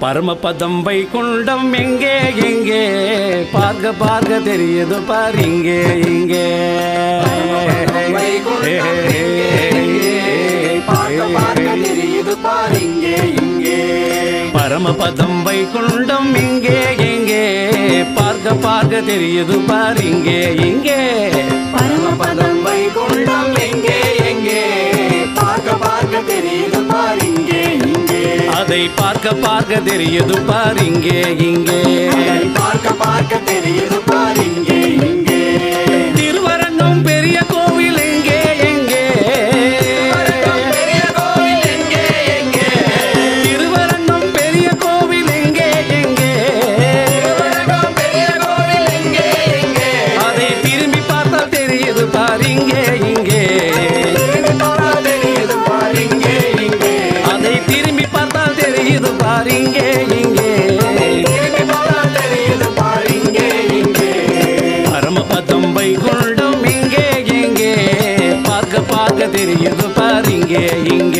பரமபதம் வைகுண்டம் எங்கே எங்கே? பார்க்க பார்க்க தெரியுது பார் இங்கே இங்கே. பரமபதம் வைகுண்டம் இங்கே எங்கே? பார்க்க பார்க்க தெரியுது பார் இங்கே இங்கே. பரமபதம் வைகுண்டம் எங்கே எங்கே? அதை பார்க்க பார்க்க தெரியுது பார் இங்கே இங்கே. பார்க்க மாதிரி இது பாருங்க இங்க.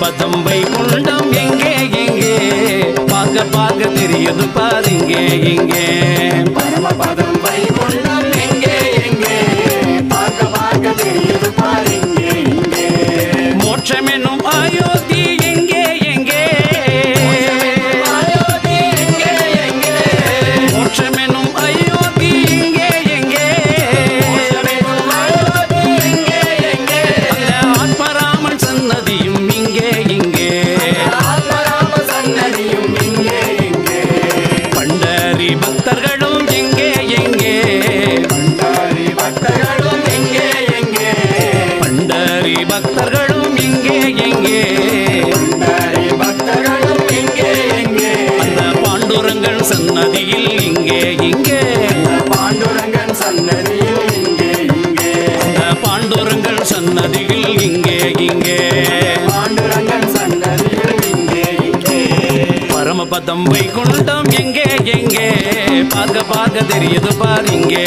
பதம்பை குண்டம் எங்கே எங்கே? பார்க்க பார்க்க தெரியுது பாருங்க எங்கே? சன்னதியில் இங்கே இங்கே. பரமபதம் வைகுண்டம் எங்கே எங்கே? பார்க்க பார்க்க தெரியுது பார் இங்கே